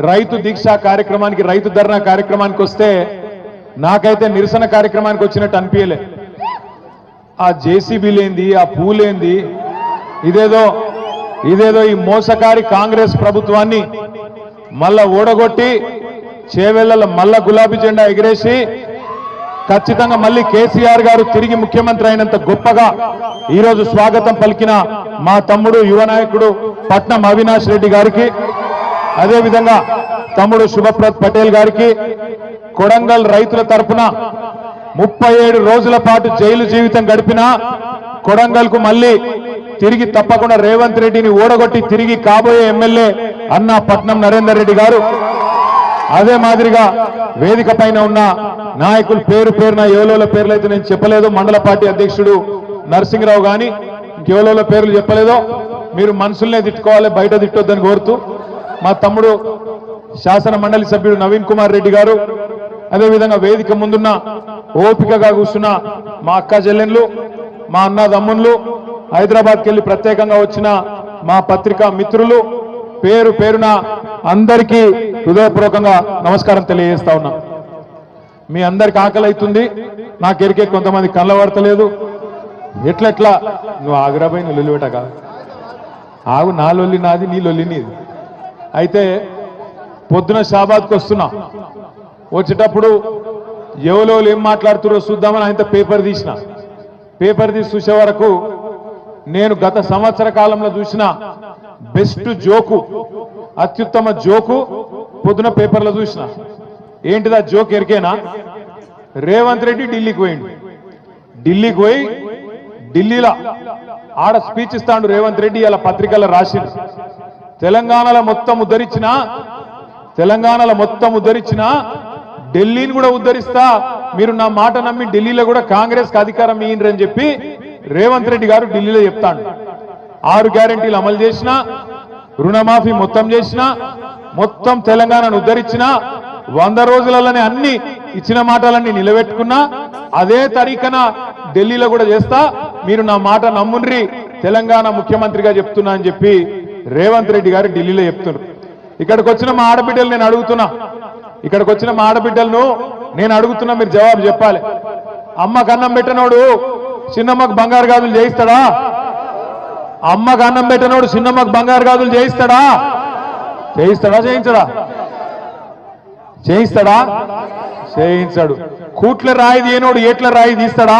రైతు దీక్ష కార్యక్రమానికి రైతు ధర్నా కార్యక్రమానికి వస్తే నాకైతే నిరసన కార్యక్రమానికి వచ్చినట్టు అనిపించలే ఆ జేసీబీలేంది ఆ పూలేంది ఇదేదో ఇదేదో ఈ మోసకారి కాంగ్రెస్ ప్రభుత్వాన్ని మళ్ళా ఓడగొట్టి చేవెళ్ళ మళ్ళా గులాబీ జెండా ఎగిరేసి ఖచ్చితంగా మళ్ళీ కేసీఆర్ గారు తిరిగి ముఖ్యమంత్రి అయినంత గొప్పగా ఈరోజు స్వాగతం పలికిన మా తమ్ముడు యువ నాయకుడు పట్నం అవినాష్ రెడ్డి గారికి అదేవిధంగా తమ్ముడు శుభప్రత్ పటేల్ గారికి కొడంగల్ రైతుల తరపున ముప్పై ఏడు రోజుల పాటు జైలు జీవితం గడిపిన కొడంగల్కు మళ్ళీ తిరిగి తప్పకుండా రేవంత్ రెడ్డిని ఓడగొట్టి తిరిగి కాబోయే ఎమ్మెల్యే అన్న పట్నం నరేందర్ రెడ్డి గారు. అదే మాదిరిగా వేదిక పైన ఉన్న నాయకులు పేరు పేరున ఎవలోల పేర్లు అయితే నేను చెప్పలేదు మండల పార్టీ అధ్యక్షుడు నరసింహరావు గాని ఇంకెవలోల పేర్లు చెప్పలేదో మీరు మనుషుల్నే తిట్టుకోవాలి బయట తిట్టొద్దని కోరుతూ మా తమ్ముడు శాసన మండలి సభ్యుడు నవీన్ కుమార్ రెడ్డి గారు అదేవిధంగా వేదిక ముందున్న ఓపికగా కూర్చున్న మా అక్క చెల్లెన్లు మా అన్న తమ్ముళ్ళు హైదరాబాద్కి వెళ్ళి ప్రత్యేకంగా వచ్చిన మా పత్రికా మిత్రులు పేరు పేరున అందరికీ హృదయపూర్వకంగా నమస్కారం తెలియజేస్తా ఉన్నా. మీ అందరికి ఆకలి అవుతుంది నాకు కొంతమంది కళ్ళ పడతలేదు. ఎట్లెట్లా? నువ్వు ఆగ్రాబాయి నువ్వు లొల్లిపెట్టక ఆగు నా లొల్లి నాది నీ లొల్లి నీది. అయితే పొద్దున షాబాద్కి వస్తున్నా. వచ్చేటప్పుడు ఎవరో ఏం మాట్లాడుతున్నారో చూద్దామని ఆయనతో పేపర్ తీసిన. పేపర్ తీసి చూసే వరకు నేను గత సంవత్సర కాలంలో చూసిన బెస్ట్ జోకు అత్యుత్తమ జోకు పొద్దున పేపర్లో చూసిన. ఏంటిదా జోక్ ఎరికేనా? రేవంత్ రెడ్డి ఢిల్లీకి పోయిండు. ఢిల్లీకి పోయి ఢిల్లీలో ఆడ స్పీచ్ ఇస్తాడు రేవంత్ రెడ్డి ఇలా పత్రికల్లో రాసిండు. తెలంగాణలో మొత్తం ఉద్ధరించిన తెలంగాణలో మొత్తం ఉద్ధరించిన ఢిల్లీని కూడా ఉద్ధరిస్తా. మీరు నా మాట నమ్మి ఢిల్లీలో కూడా కాంగ్రెస్కి అధికారం ఇయ్యండి చెప్పి రేవంత్ రెడ్డి గారు ఢిల్లీలో చెప్తాడు. ఆరు గ్యారెంటీలు అమలు చేసిన రుణమాఫీ మొత్తం చేసిన మొత్తం తెలంగాణను ఉద్ధరించిన వంద రోజులలోనే అన్ని ఇచ్చిన మాటలన్నీ నిలబెట్టుకున్నా అదే తరీకన ఢిల్లీలో కూడా చేస్తా. మీరు నా మాట నమ్ముండ్రి తెలంగాణ ముఖ్యమంత్రిగా చెప్తున్నా అని చెప్పి రేవంత్ రెడ్డి గారు ఢిల్లీలో చెప్తున్నారు. ఇక్కడికి వచ్చిన మా ఆడబిడ్డలు నేను అడుగుతున్నా. ఇక్కడికి వచ్చిన మా ఆడబిడ్డలను నేను అడుగుతున్నా మీరు జవాబు చెప్పాలి. అమ్మకు అన్నం పెట్టినోడు చిన్నమ్మకు బంగారు గాజులు చేయిస్తాడా? అమ్మకు అన్నం పెట్టినోడు చిన్నమ్మకు బంగారు గాజులు చేయిస్తాడా? చేయిస్తాడా చేయించడా? చేయిస్తాడా? చేయించాడు. కూట్ల రాయి తీయనోడు ఏట్ల రాయి తీస్తాడా?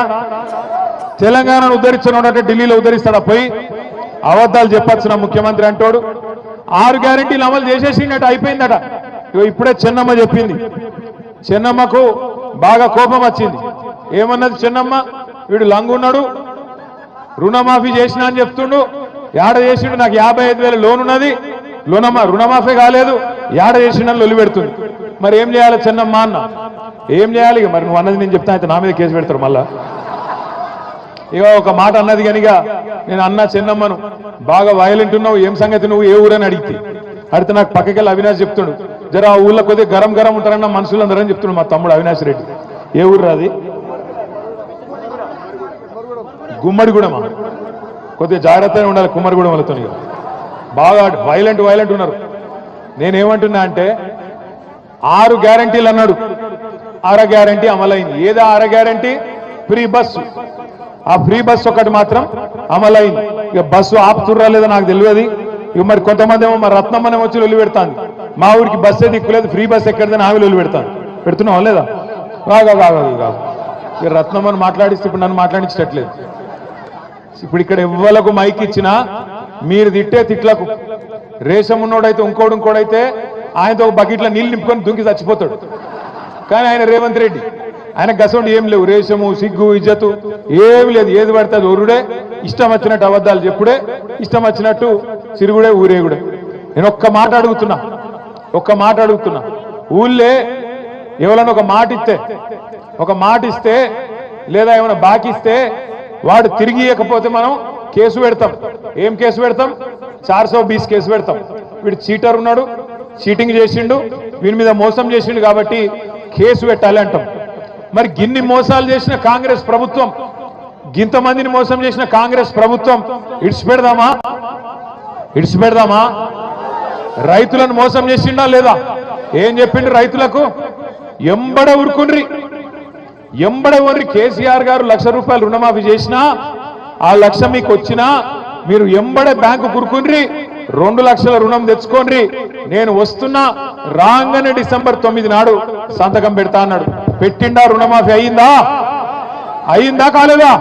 తెలంగాణను ఉద్ధరించినోడు అంటే ఢిల్లీలో ఉద్ధరిస్తాడా? పోయి అబద్ధాలు చెప్పొచ్చు ముఖ్యమంత్రి అంటాడు. ఆరు గ్యారెంటీలు అమలు చేసేసిండట అయిపోయిందట. ఇప్పుడే చెన్నమ్మ చెప్పింది. చెన్నమ్మకు బాగా కోపం వచ్చింది. ఏమన్నది చెన్నమ్మ? వీడు లంగున్నాడు రుణమాఫీ చేసిన అని చెప్తుండు. యాడ చేసిండు? నాకు యాభై ఐదు వేల లోన్ ఉన్నది. లోనమ్మ రుణమాఫీ కాలేదు. యాడ చేసిండని లొల్లి పెడుతుంది. మరి ఏం చేయాలి చెన్నమ్మ అన్న? ఏం చేయాలి? మరి నువ్వు అన్నది నేను చెప్తాను అయితే నా మీద కేసు పెడతారు మళ్ళా. ఇక ఒక మాట అన్నది కనుక నేను అన్న చిన్నమ్మను బాగా వైలెంట్ ఉన్నావు ఏం సంగతి నువ్వు ఏ ఊరని అడిగితే. అడిగితే నాకు పక్కకెళ్ళి అవినాష్ చెప్తుండు జర ఆ ఊళ్ళో కొద్దిగా గరం గరం ఉంటారన్న మనుషులు అందరని చెప్తున్నాడు మా తమ్ముడు అవినాష్ రెడ్డి. ఏ ఊరు రాది? గుమ్మడిగూడమా? కొద్దిగా జాగ్రత్తగా ఉండాలి కుమ్మరిగూడెం వాళ్ళతో బాగా వైలెంట్ వైలెంట్ ఉన్నారు. నేనేమంటున్నా అంటే ఆరు గ్యారంటీలు అన్నాడు. అర గ్యారంటీ అమలైంది. ఏదో అర గ్యారంటీ ఫ్రీ బస్సు. ఆ ఫ్రీ బస్సు ఒకటి మాత్రం అమలైంది. ఇక బస్సు ఆపుతుర్రా లేదో నాకు తెలియదు. ఇక మరి కొంతమంది ఏమో మరి రత్నమ్మనే వచ్చి వెళ్ళి పెడతాను మా ఊరికి బస్సే దిక్కులేదు ఫ్రీ బస్ ఎక్కడిదని ఆమె వెళ్ళి పెడతాను పెడుతున్నాం లేదా? కాగా కాగా కాదు ఇక రత్నమ్మని మాట్లాడిస్తే ఇప్పుడు నన్ను మాట్లాడించట్లేదు. ఇప్పుడు ఇక్కడ ఎవ్వలకు మైక్ ఇచ్చినా మీరు తిట్టే తిట్లకు. రేషం ఉన్నోడైతే ఇంకోడు ఇంకోడైతే ఆయనతో ఒక బకెట్లో నీళ్ళు నింపుకొని దుంకి చచ్చిపోతాడు. కానీ ఆయన రేవంత్ రెడ్డి. ఆయన గసండి ఏం లేవు. రేషము సిగ్గు ఇజ్జతు ఏమి లేదు. ఏది పడితే ఒరుడే. ఇష్టం వచ్చినట్టు అబద్ధాలు చెప్పుడే. ఇష్టం వచ్చినట్టు సిరుగుడే ఊరేగుడే. నేను ఒక్క మాట అడుగుతున్నా. ఒక్క మాట అడుగుతున్నా. ఊళ్ళే ఎవరైనా ఒక మాట ఇస్తే ఒక మాట ఇస్తే లేదా ఏమైనా బాకిస్తే వాడు తిరిగి ఇవ్వకపోతే మనం కేసు పెడతాం. ఏం కేసు పెడతాం? చార్సో బీస్ కేసు పెడతాం. వీడు చీటర్ ఉన్నాడు చీటింగ్ చేసిండు వీని మీద మోసం చేసిండు కాబట్టి కేసు పెట్టాలి అంటాం. మరి గిన్ని మోసాలు చేసిన కాంగ్రెస్ ప్రభుత్వం గింతమందిని మోసం చేసిన కాంగ్రెస్ ప్రభుత్వం ఇడిచిపెడదామా ఇడిచిపెడదామా రైతులను మోసం చేసిండా లేదా? ఏం చెప్పిండు రైతులకు? ఎంబడ ఉరుకుండ్రి ఎంబడ ఊరి కేసీఆర్ గారు లక్ష రూపాయలు రుణమాఫీ చేసినా ఆ లక్ష మీకు వచ్చినా మీరు ఎంబడ బ్యాంకు కురుకుండ్రి రెండు లక్షల రుణం తెచ్చుకోండి నేను వస్తున్నా రాగానే డిసెంబర్ తొమ్మిది నాడు సంతకం పెడతా అన్నాడు. పెట్టిండా రుణమాఫీ అయిందా? అయిందా కాలేదా?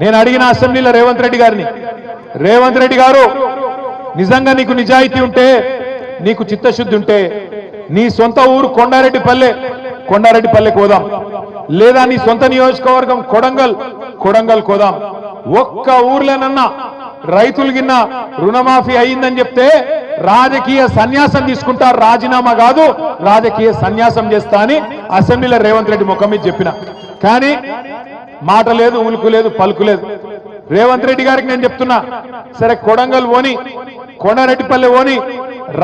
నేను అడిగిన అసెంబ్లీలో రేవంత్ రెడ్డి గారిని రేవంత్ రెడ్డి గారు నిజంగా నీకు నిజాయితీ ఉంటే నీకు చిత్తశుద్ధి ఉంటే నీ సొంత ఊరు కొండారెడ్డిపల్లె కొండారెడ్డిపల్లె కోదాం లేదా నీ సొంత నియోజకవర్గం కొడంగల్ కొడంగల్ కోదాం ఒక్క ఊర్లేనన్నా రైతులు గిన్న రుణమాఫీ అయిందని చెప్తే రాజకీయ సన్యాసం తీసుకుంటా రాజీనామా కాదు రాజకీయ సన్యాసం చేస్తా అని అసెంబ్లీలో రేవంత్ రెడ్డి ముఖం మీద చెప్పిన. కానీ మాట లేదు ఉలుకు లేదు పలుకు లేదు. రేవంత్ రెడ్డి గారికి నేను చెప్తున్నా సరే కొడంగల్ ఓని కొండారెడ్డిపల్లె ఓని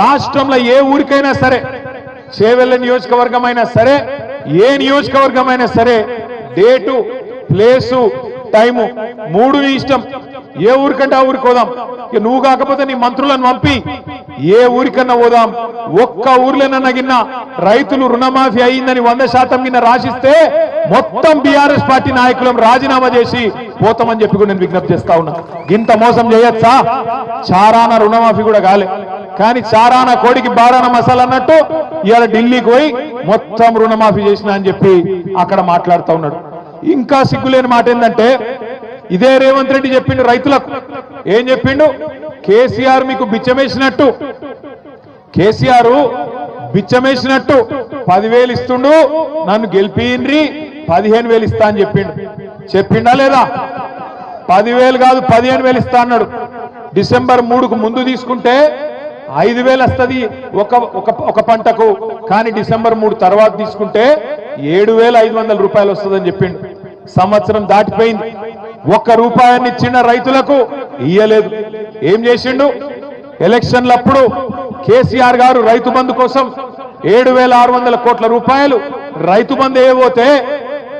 రాష్ట్రంలో ఏ ఊరికైనా సరే చేవెళ్ళ నియోజకవర్గం అయినా సరే ఏ నియోజకవర్గం అయినా సరే డేటు ప్లేసు టైము మూడు ఇష్టం. ఏ ఊరికంటే ఆ ఊరికి పోదాం. ఇక నువ్వు కాకపోతే నీ మంత్రులను పంపి. ఏ ఊరికన్నా పోదాం. ఒక్క ఊర్లోనన్నా గిన్న రైతులు రుణమాఫీ అయిందని వంద శాతం కింద రాసిస్తే మొత్తం బీఆర్ఎస్ పార్టీ నాయకులం రాజీనామా చేసి పోతామని చెప్పి కూడా నేను విజ్ఞప్తి చేస్తా ఉన్నా. ఇంత మోసం చేయొచ్చా? చారాన రుణమాఫీ కూడా కాలే. కానీ చారాన కోడికి బారాన మసాలా అన్నట్టు ఇవాళ ఢిల్లీకి పోయి మొత్తం రుణమాఫీ చేసిన అని చెప్పి అక్కడ మాట్లాడుతూ ఉన్నాడు. ఇంకా సిగ్గులేని మాట ఏంటంటే ఇదే రేవంత్ రెడ్డి చెప్పిండు రైతులకు. ఏం చెప్పిండు? కేసీఆర్ మీకు బిచ్చమేసినట్టు. కేసీఆర్ బిచ్చమేసినట్టు. పదివేలు ఇస్తుండు నన్ను గెలిపిండ్రి పదిహేను వేలు ఇస్తా అని చెప్పిండు. చెప్పిండా లేదా? పదివేలు కాదు పదిహేను వేలు ఇస్తా అన్నాడు. డిసెంబర్ మూడుకు ముందు తీసుకుంటే ఐదు వేలు వస్తుంది ఒక ఒక ఒక పంటకు. కానీ డిసెంబర్ మూడు తర్వాత తీసుకుంటే ఏడు వేల ఐదు వందల రూపాయలు వస్తుందని చెప్పిండు. సంవత్సరం దాటిపోయింది. ఒక్క రూపాయాన్ని ఇచ్చిన రైతులకు ఇయ్యలేదు. ఏం చేసిండు? ఎలక్షన్లప్పుడు కేసీఆర్ గారు రైతు బంధు కోసం ఏడు వేల ఆరు వందల కోట్ల రూపాయలు రైతు బంధు ఏవోతే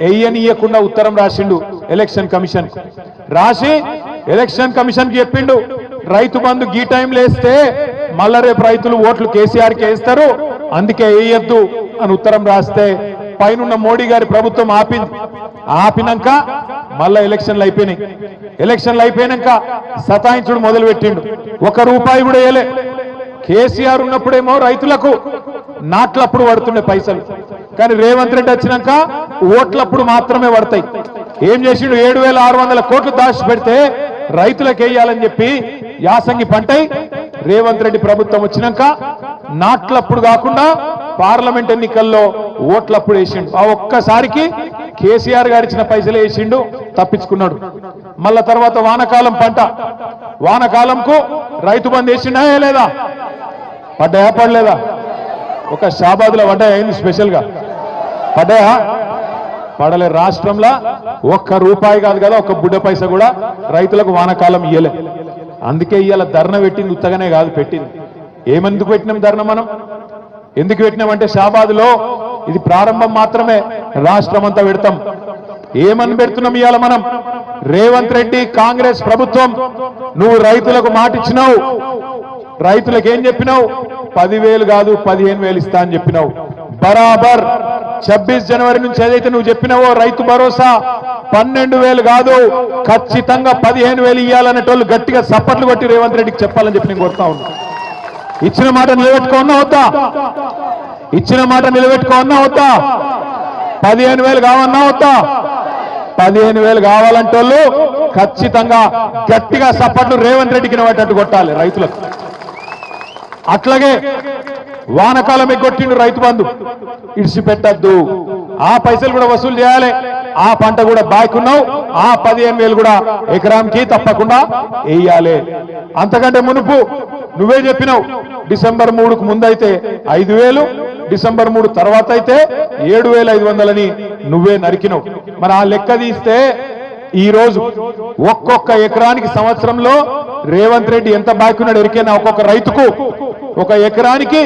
ఎయ్యనియకుండా ఉత్తరం రాసిండు ఎలక్షన్ కమిషన్. రాసి ఎలక్షన్ కమిషన్కి చెప్పిండు రైతు బంధు గీ టైం వేస్తే మళ్ళా రేపు రైతులు ఓట్లు కేసీఆర్కి వేస్తారు అందుకే వేయద్దు అని ఉత్తరం రాస్తే పైనున్న మోడీ గారి ప్రభుత్వం ఆపింది ఆపినాక మళ్ళా ఎలక్షన్లు అయిపోయినాయి. ఎలక్షన్లు అయిపోయినాక సతాయించుడు మొదలు పెట్టిండు ఒక రూపాయి కూడా వేయలే కేసీఆర్ ఉన్నప్పుడేమో రైతులకు నాట్లప్పుడు పడుతుండే పైసలు. కానీ రేవంత్ రెడ్డి వచ్చినాక ఓట్లప్పుడు మాత్రమే పడతాయి. ఏం చేసిండు? ఏడు వేల ఆరు వందల కోట్లు దాచి పెడితే రైతులకు వేయాలని చెప్పి యాసంగి పంటై రేవంత్ రెడ్డి ప్రభుత్వం వచ్చినాక నాట్లప్పుడు కాకుండా పార్లమెంట్ ఎన్నికల్లో ఓట్లప్పుడు వేసిండు. ఆ ఒక్కసారికి కేసీఆర్ గారు ఇచ్చిన పైసలు వేసిండు తప్పించుకున్నాడు. మళ్ళా తర్వాత వానకాలం పంట. వానకాలంకు రైతు బంద్ వేసిండా లేదా? పడ్డాయా పడలేదా? ఒక షాబాద్లో పడ్డాయా? అయింది స్పెషల్గా? పడ్డాయా? పడలే. రాష్ట్రంలో ఒక్క రూపాయి కాదు కదా ఒక్క బుడ్డ పైస కూడా రైతులకు వానకాలం ఇయ్యలే. అందుకే ఇవాళ ధర్న పెట్టింది ఉత్తగానే కాదు పెట్టింది. ఏమెందుకు పెట్టినాం ధర్న మనం? ఎందుకు పెట్టినామంటే షాబాద్లో ఇది ప్రారంభం మాత్రమే. రాష్ట్రం అంతా పెడతాం ఏమని పెడుతున్నాం ఇవాళ మనం? రేవంత్ రెడ్డి కాంగ్రెస్ ప్రభుత్వం. నువ్వు రైతులకు మాట ఇచ్చినావు రైతులకు ఏం చెప్పినావు? పదివేలు కాదు పదిహేను వేలు ఇస్తా అని చెప్పినావు. బరాబర్. ఛబ్బీస్ జనవరి నుంచి ఏదైతే నువ్వు చెప్పినావో రైతు భరోసా పన్నెండు వేలు కాదు ఖచ్చితంగా పదిహేను వేలు ఇవ్వాలనేటోళ్ళు గట్టిగా సప్పట్లు కొట్టి రేవంత్ రెడ్డికి చెప్పాలని చెప్పి నేను కోరుతా ఉన్నా. ఇచ్చిన మాట నిలబెట్టుకున్నా వద్దా? ఇచ్చిన మాట నిలబెట్టుకోవన్నా వద్దా? పదిహేను వేలు కావన్నా వద్దా? పదిహేను వేలు కావాలంటే వాళ్ళు ఖచ్చితంగా గట్టిగా సప్పట్లు రేవంత్ రెడ్డికి పట్టట్టు కొట్టాలి రైతులకు. అట్లాగే వానకాలం ఎగ్గొట్టిండు రైతు బంధు. ఇడిచిపెట్టద్దు. ఆ పైసలు కూడా వసూలు చేయాలి. ఆ పంట కూడా బాకున్నావు ఆ పదిహేను వేలు కూడా ఎకరాంకి తప్పకుండా వేయాలి. అంతకంటే మునుపు నువ్వే చెప్పినావు డిసెంబర్ మూడుకు ముందైతే ఐదు వేలు డిసెంబర్ మూడు తర్వాత అయితే ఏడు వేల ఐదు వందలని నువ్వే నరికినవు. మరి ఆ లెక్క తీస్తే ఈ రోజు ఒక్కొక్క ఎకరానికి సంవత్సరంలో రేవంత్ రెడ్డి ఎంత బాకున్నాడు ఎరికైనా ఒక్కొక్క రైతుకు ఒక ఎకరానికి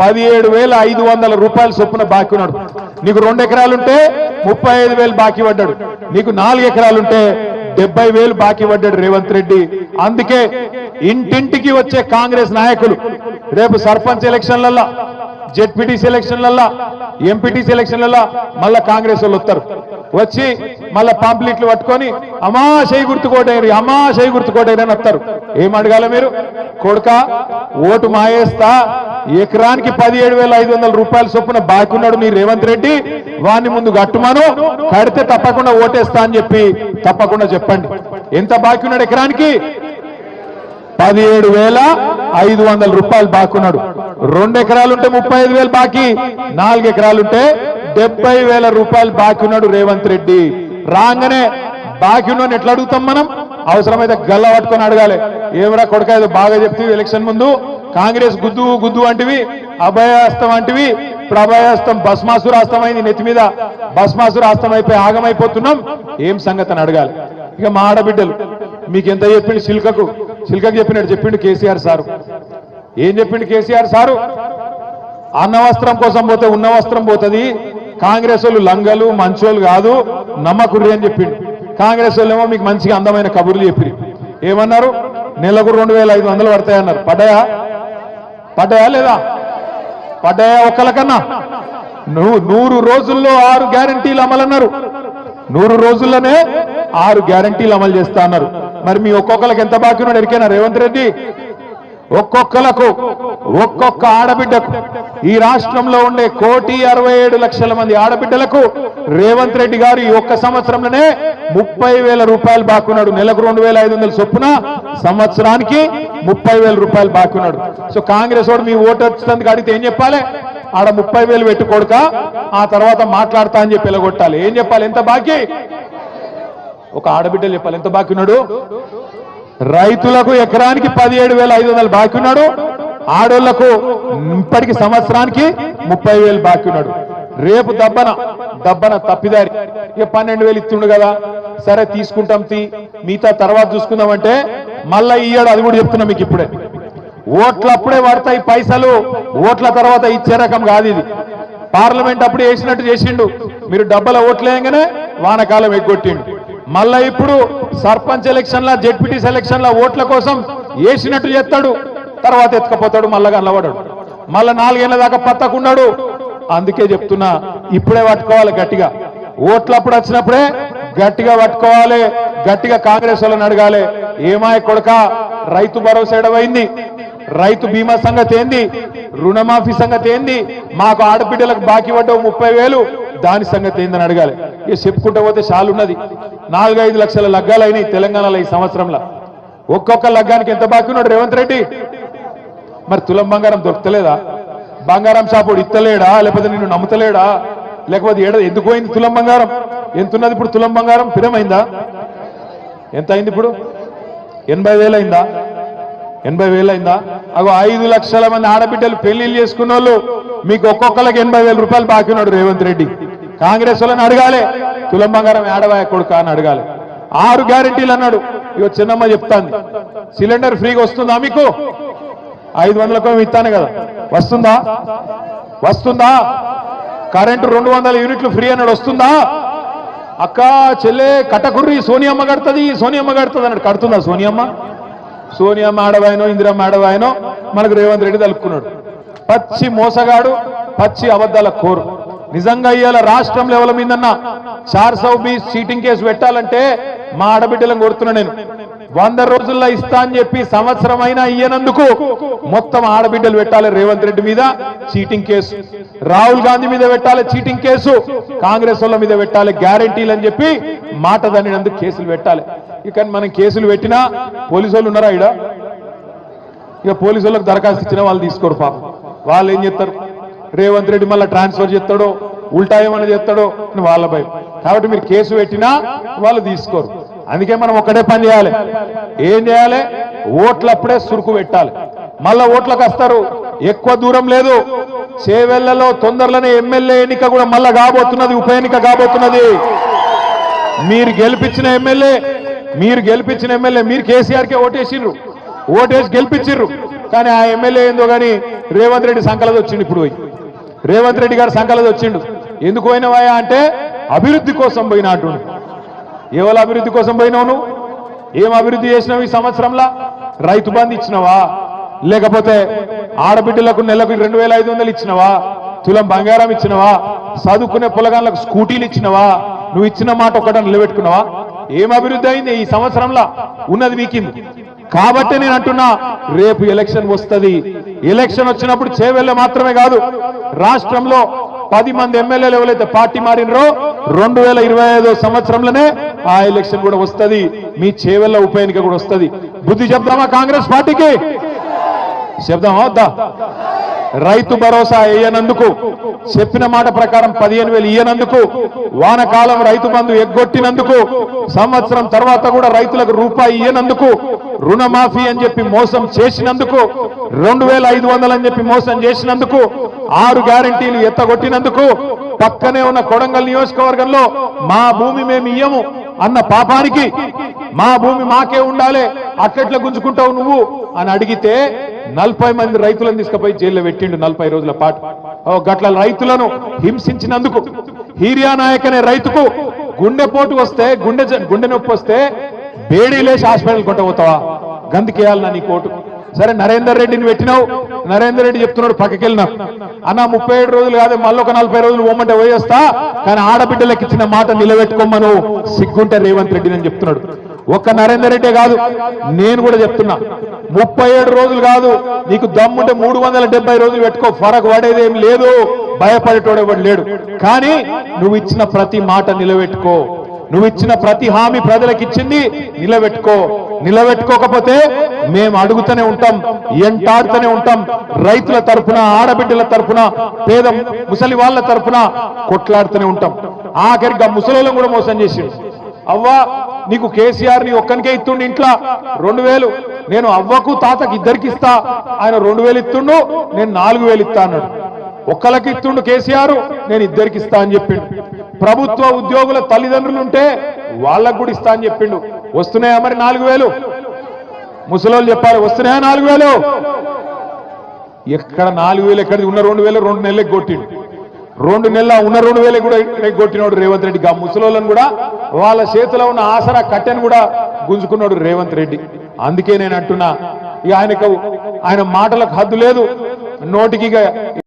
పదిహేడు వేల ఐదు వందల రూపాయల చొప్పున బాకీ ఉన్నాడు నీకు రెండు ఎకరాలుంటే ముప్పై ఐదు వేలు బాకీ పడ్డాడు. నీకు నాలుగు ఎకరాలుంటే డెబ్బై వేలు బాకీ పడ్డాడు రేవంత్ రెడ్డి. అందుకే ఇంటింటికి వచ్చే కాంగ్రెస్ నాయకులు రేపు సర్పంచ్ ఎలక్షన్లల్లో జెడ్పీటీ ఎలక్షన్లల్లా ఎంపీటీ ఎలక్షన్లల్లా మళ్ళా కాంగ్రెస్ వాళ్ళు వస్తారు. వచ్చి మళ్ళా పాంప్లెట్లు పట్టుకొని అమా చేయి గుర్తుకోటైరి అమా చేయి గుర్తుకోటైరి అని వస్తారు. ఏం అడగాల మీరు? కొడుక ఓటు మాయేస్తా ఎకరానికి పదిహేడు వేల ఐదు వందల రూపాయల చొప్పున బాకున్నాడు మీ నీ రేవంత్ రెడ్డి వాడిని ముందు కట్టుమాను కడితే తప్పకుండా ఓటేస్తా అని చెప్పి తప్పకుండా చెప్పండి. ఎంత బాకీ ఉన్నాడు ఎకరానికి? పదిహేడు వేల ఐదు వందల రూపాయలు బాకున్నాడు. రెండు ఎకరాలుంటే ముప్పై ఐదు వేలు బాకీ. నాలుగు ఎకరాలుంటే డెబ్బై వేల రూపాయలు బాకీ ఉన్నాడు రేవంత్ రెడ్డి. రాగానే బాకీ ఉన్నాడు ఎట్లా అడుగుతాం మనం? అవసరమైతే గల్ల పట్టుకొని అడగాలి. ఏమరా కొడక ఏదో బాగా చెప్తే ఎలక్షన్ ముందు? కాంగ్రెస్ గుద్దు గుద్దు వంటివి అభయాస్తం వంటివి ఇప్పుడు అభయాస్తం భస్మాసురాస్తం అయింది నెత్తి మీద. భస్మాసురాస్తం అయిపోయి ఆగమైపోతున్నాం. ఏం సంగతి అని అడగాలి. ఇక మా ఆడబిడ్డలు మీకు ఎంత చెప్పింది సిల్కకు? శిల్కకు చెప్పినట్టు చెప్పిండు కేసీఆర్ సారు. ఏం చెప్పిండు కేసీఆర్ సారు? అన్న వస్త్రం కోసం పోతే ఉన్న వస్త్రం పోతుంది కాంగ్రెస్ వాళ్ళు లంగలు మంచోళ్ళు కాదు నమ్మకుర్రి అని చెప్పిండు. కాంగ్రెస్ వాళ్ళు ఏమో మీకు మంచిగా అందమైన కబుర్లు చెప్పి ఏమన్నారు? నెలకు రెండు వేల ఐదు వందలు పడతాయన్నారు. పడ్డాయా? పడ్డాయా లేదా? పడ్డాయా ఒక్కలకన్నా నువ్వు నూరు రోజుల్లో ఆరు గ్యారంటీలు అమలన్నారు. నూరు రోజుల్లోనే ఆరు గ్యారంటీలు అమలు చేస్తా అన్నారు. మరి మీ ఒక్కొక్కరికి ఎంత బాకీ ఉన్నాడు? ఎరికైనా? రేవంత్ రెడ్డి? ఒక్కొక్కలకు ఒక్కొక్క ఆడబిడ్డకు. ఈ రాష్ట్రంలో ఉండే కోటి అరవై ఏడు లక్షల మంది ఆడబిడ్డలకు రేవంత్ రెడ్డి గారు ఈ ఒక్క సంవత్సరంలోనే ముప్పై వేల రూపాయలు బాకున్నాడు నెలకు రెండు వేల ఐదు వందల చొప్పున సంవత్సరానికి ముప్పై వేల రూపాయలు బాకున్నాడు సో కాంగ్రెస్ వాడు మీ ఓటు వచ్చినందుకు అడిగితే ఏం చెప్పాలి? ఆడ ముప్పై వేలు పెట్టుకోడుక ఆ తర్వాత మాట్లాడతా అని చెప్పి ఎలగొట్టాలి. ఏం చెప్పాలి? ఎంత బాకీ? ఒక ఆడబిడ్డలు చెప్పాలి. ఎంత బాకీ ఉన్నాడు? రైతులకు ఎకరానికి పదిహేడు వేల ఐదు వందలు బాకీ ఉన్నాడు. ఆడోళ్ళకు ఇప్పటికి సంవత్సరానికి ముప్పై వేలు బాకీ ఉన్నాడు. రేపు దబ్బన దబ్బన తప్పిదారి. ఇక పన్నెండు వేలు ఇస్తుండు కదా. సరే తీసుకుంటాం తీ. మిగతా తర్వాత చూసుకుందామంటే మళ్ళా ఇయ్యాడు అది కూడా చెప్తున్నా మీకు ఇప్పుడే. ఓట్లప్పుడే పడతాయి పైసలు. ఓట్ల తర్వాత ఇచ్చే రకం కాదు ఇది. పార్లమెంట్ అప్పుడు వేసినట్టు చేసిండు. మీరు డబ్బల ఓట్లేయంగానే వానకాలం ఎగ్గొట్టిండు. మళ్ళా ఇప్పుడు సర్పంచ్ ఎలక్షన్ల జెడ్పీటీ సెలక్షన్ల ఓట్ల కోసం వేసినట్టు చేస్తాడు. తర్వాత ఎత్తుకపోతాడు మళ్ళా కనబడాడు మళ్ళా నాలుగేళ్ళ దాకా పత్తకున్నాడు అందుకే చెప్తున్నా ఇప్పుడే పట్టుకోవాలి గట్టిగా. ఓట్లప్పుడు వచ్చినప్పుడే గట్టిగా పట్టుకోవాలి గట్టిగా కాంగ్రెస్ వాళ్ళని అడగాలి. ఏమాయ కొడక రైతు భరోసా ఎడవైంది. రైతు బీమా సంగతి ఏంది? రుణమాఫీ సంగతి ఏంది? మాకు ఆడబిడ్డలకు బాకీ పడ్డ ముప్పై వేలు. దాని సంగతి ఏందని అడగాలి. ఇక చెప్పుకుంటూ పోతే చాలు ఉన్నది నాలుగైదు లక్షల లగ్గాలైనాయి తెలంగాణలో ఈ సంవత్సరంలో. ఒక్కొక్క లగ్గానికి ఎంత బాకీ ఉన్నాడు రేవంత్ రెడ్డి? మరి తులం బంగారం దొరకలేదా బంగారం షాపుడు ఇత్తలేడా? లేకపోతే నిన్ను నమ్ముతలేడా? లేకపోతే ఏడ ఎందుకు పోయింది తులం బంగారం? ఎంత ఉన్నది ఇప్పుడు తులం బంగారం? పిరమైందా? ఎంత అయింది ఇప్పుడు? ఎనభై వేలు అయిందా ఎనభై వేలు అయిందా అగో ఐదు లక్షల మంది ఆడబిడ్డలు పెళ్ళిళ్ళు చేసుకున్న వాళ్ళు మీకు ఒక్కొక్కరికి ఎనభై వేల రూపాయలు బాకీ ఉన్నాడు రేవంత్ రెడ్డి. కాంగ్రెస్ వాళ్ళని అడగాలి. తులం బంగారం ఏడవాయ కొడుక అని అడగాలి. ఆరు గ్యారంటీలు అన్నాడు. ఇగో చిన్నమ్మ చెప్తాను సిలిండర్ ఫ్రీగా వస్తుందా మీకు? ఐదు వందలకు ఇస్తాను కదా. వస్తుందా? వస్తుందా? కరెంటు రెండు వందల యూనిట్లు ఫ్రీ అన్నాడు. వస్తుందా? అక్క చెల్లె కట్టకుర్రి సోనియమ్మ కడుతుంది సోనియమ్మ కడుతుంది అన్నాడు. కడుతుందా సోనియమ్మ? సోనియమ్మ ఆడవాయనో ఇందిరమ్మ ఆడవాయనో మనకు రేవంత్ రెడ్డి తలుపుకున్నాడు. పచ్చి మోసగాడు పచ్చి అబద్ధాల కోరు. నిజంగా ఇవాళ రాష్ట్రం లెవెల్ మీదన్న చార్ సౌ బీస్ చీటింగ్ కేసు పెట్టాలంటే మా ఆడబిడ్డలను కొడుతున్నా నేను. వంద రోజుల్లో ఇస్తా అని చెప్పి సంవత్సరం అయినా ఇయ్యనందుకు మొత్తం ఆడబిడ్డలు పెట్టాలి రేవంత్ రెడ్డి మీద చీటింగ్ కేసు. రాహుల్ గాంధీ మీద పెట్టాలి చీటింగ్ కేసు. కాంగ్రెస్ వాళ్ళ మీద పెట్టాలి గ్యారంటీలు అని చెప్పి మాట దన్నినందుకు కేసులు పెట్టాలి. ఇక మనం కేసులు పెట్టినా పోలీసు వాళ్ళు ఉన్నారా ఇడ ఇక పోలీసు వాళ్ళకి దరఖాస్తు ఇచ్చిన వాళ్ళు తీసుకోరు పాపం. వాళ్ళు ఏం చేస్తారు? రేవంత్ రెడ్డి మళ్ళీ ట్రాన్స్ఫర్ చేస్తాడో ఉల్టా ఏమైనా చేస్తాడో అని వాళ్ళ భయం. కాబట్టి మీరు కేసు పెట్టినా వాళ్ళు తీసుకోరు. అందుకే మనం ఒక్కడే పని చేయాలి. ఏం చేయాలి? ఓట్లప్పుడే సురుకు పెట్టాలి. మళ్ళా ఓట్లకు వస్తారు. ఎక్కువ దూరం లేదు. చేవెళ్ళలో తొందరలోనే ఎమ్మెల్యే ఎన్నిక కూడా మళ్ళా కాబోతున్నది ఉప ఎన్నిక కాబోతున్నది. మీరు గెలిపించిన ఎమ్మెల్యే మీరు గెలిపించిన ఎమ్మెల్యే మీరు కేసీఆర్కే ఓటేసిర్రు. ఓటేసి గెలిపించిర్రు. కానీ ఆ ఎమ్మెల్యే ఏందో కానీ రేవంత్ రెడ్డి సంకలది వచ్చిండు ఇప్పుడు పోయి. రేవంత్ రెడ్డి గారు సంకలది వచ్చిండు. ఎందుకు పోయినవాయా అంటే అభివృద్ధి కోసం పోయినట్టు ఏవల అభివృద్ధి కోసం పోయినావు నువ్వు? ఏం అభివృద్ధి చేసినావు ఈ సంవత్సరంలో? రైతు బంధు ఇచ్చినవా? లేకపోతే ఆడబిడ్డలకు నెలకు రెండు వేల ఐదు వందలు ఇచ్చినవా? తులం బంగారం ఇచ్చినవా? చదువుకునే పొలగాళ్ళకు స్కూటీలు ఇచ్చినవా? నువ్వు ఇచ్చిన మాట ఒకట నిలబెట్టుకున్నావా? ఏం అభివృద్ధి అయింది ఈ సంవత్సరంలో? ఉన్నది మీకింది. కాబట్టి నేను అంటున్నా రేపు ఎలక్షన్ వస్తది. ఎలక్షన్ వచ్చినప్పుడు చేవెళ్ళ మాత్రమే కాదు రాష్ట్రంలో పది మంది ఎమ్మెల్యేలు ఎవరైతే పార్టీ మారినరో రెండు వేల ఇరవై ఐదో సంవత్సరంలోనే ఆ ఎలక్షన్ కూడా వస్తుంది. మీ చేవెళ్ళ ఉప ఎన్నిక కూడా వస్తుంది. బుద్ధి చెప్దామా కాంగ్రెస్ పార్టీకి? చెప్దామా వద్దా? రైతు భరోసా వేయనందుకు చెప్పిన మాట ప్రకారం పదిహేను వేలు ఇయ్యనందుకు వానకాలం రైతు బంధు ఎగ్గొట్టినందుకు సంవత్సరం తర్వాత కూడా రైతులకు రూపాయి ఇయ్యనందుకు రుణమాఫీ అని చెప్పి మోసం చేసినందుకు రెండు వేల ఐదు వందలు అని చెప్పి మోసం చేసినందుకు ఆరు గ్యారంటీలు ఎత్తగొట్టినందుకు పక్కనే ఉన్న కొడంగల్ నియోజకవర్గంలో మా భూమి మేము ఇయ్యము అన్న పాపానికి మా భూమి మాకే ఉండాలి అట్లెట్లా గుంజుకుంటావు నువ్వు అని అడిగితే నలభై మంది రైతులను తీసుకుపోయి జైల్లో పెట్టిండు నలభై రోజుల పాటు. ఓ గట్ల రైతులను హింసించినందుకు హీరియా నాయక్ అనే రైతుకు గుండెపోటు వస్తే గుండె జ- గుండె నొప్పి వస్తే బేడీ లేచి హాస్పిటల్ కొట్టబోతావా? గందుకేయాలన్నా నీ కోటు. సరే నరేందర్ రెడ్డిని పెట్టినావు. నరేందర్ రెడ్డి చెప్తున్నాడు పక్కకెళ్ళినా. అన్న ముప్పై ఏడు రోజులు కాదు మళ్ళీ ఒక నలభై రోజులు పోమంటే పోయేస్తా. కానీ ఆడబిడ్డలకు ఇచ్చిన మాట నిలబెట్టుకోమను. సిగ్గుంటే రేవంత్ రెడ్డిని అని చెప్తున్నాడు. ఒక్క నరేందర్ రెడ్డే కాదు. నేను కూడా చెప్తున్నా. ముప్పై ఏడు రోజులు కాదు. నీకు దమ్ముంటే మూడు వందల డెబ్బై రోజులు పెట్టుకో. ఫరక్ పడేదేం లేదు. భయపడేటోడు ఎవడు లేడు. కానీ నువ్వు ఇచ్చిన ప్రతి మాట నిలబెట్టుకో. నువ్వు ఇచ్చిన ప్రతి హామీ ప్రజలకు ఇచ్చింది నిలబెట్టుకో. నిలబెట్టుకోకపోతే మేము అడుగుతూనే ఉంటాం ఎంటాడుతూనే ఉంటాం. రైతుల తరపున ఆడబిడ్డల తరపున పేద ముసలి వాళ్ళ తరపున కొట్లాడుతూనే ఉంటాం. ఆఖరిగా ముసలోళ్ళం కూడా మోసం చేసిండు. అవ్వా నీకు కేసీఆర్ని ఒక్కనికే ఇస్తుండు ఇంట్లో. రెండు వేలు. నేను అవ్వకు తాతకి ఇద్దరికి ఇస్తా. ఆయన రెండు వేలు ఇస్తుండు నేను నాలుగు వేలు ఇస్తా అన్నాడు. ఒక్కలకి ఇస్తుండు కేసీఆర్ నేను ఇద్దరికి ఇస్తా అని చెప్పిండు. ప్రభుత్వ ఉద్యోగుల తల్లిదండ్రులు ఉంటే వాళ్ళకు కూడా ఇస్తా అని చెప్పిండు. వస్తున్నాయా మరి నాలుగు వేలు? ముసలోళ్ళు చెప్పాలి వస్తున్నాయా నాలుగు వేలు? ఎక్కడ నాలుగు వేలు ఎక్కడ ఉన్న రెండు వేలు రెండు నెలలకు కొట్టిండు. రెండు నెలల ఉన్న రెండు వేలు కూడా కొట్టినాడు రేవంత్ రెడ్డి. గా ముసలోళ్ళను కూడా వాళ్ళ చేతిలో ఉన్న ఆసరా కట్టెను కూడా గుంజుకున్నాడు రేవంత్ రెడ్డి. అందుకే నేను అంటున్నా ఇక ఆయనకు ఆయన మాటలకు హద్దు లేదు. నోటికి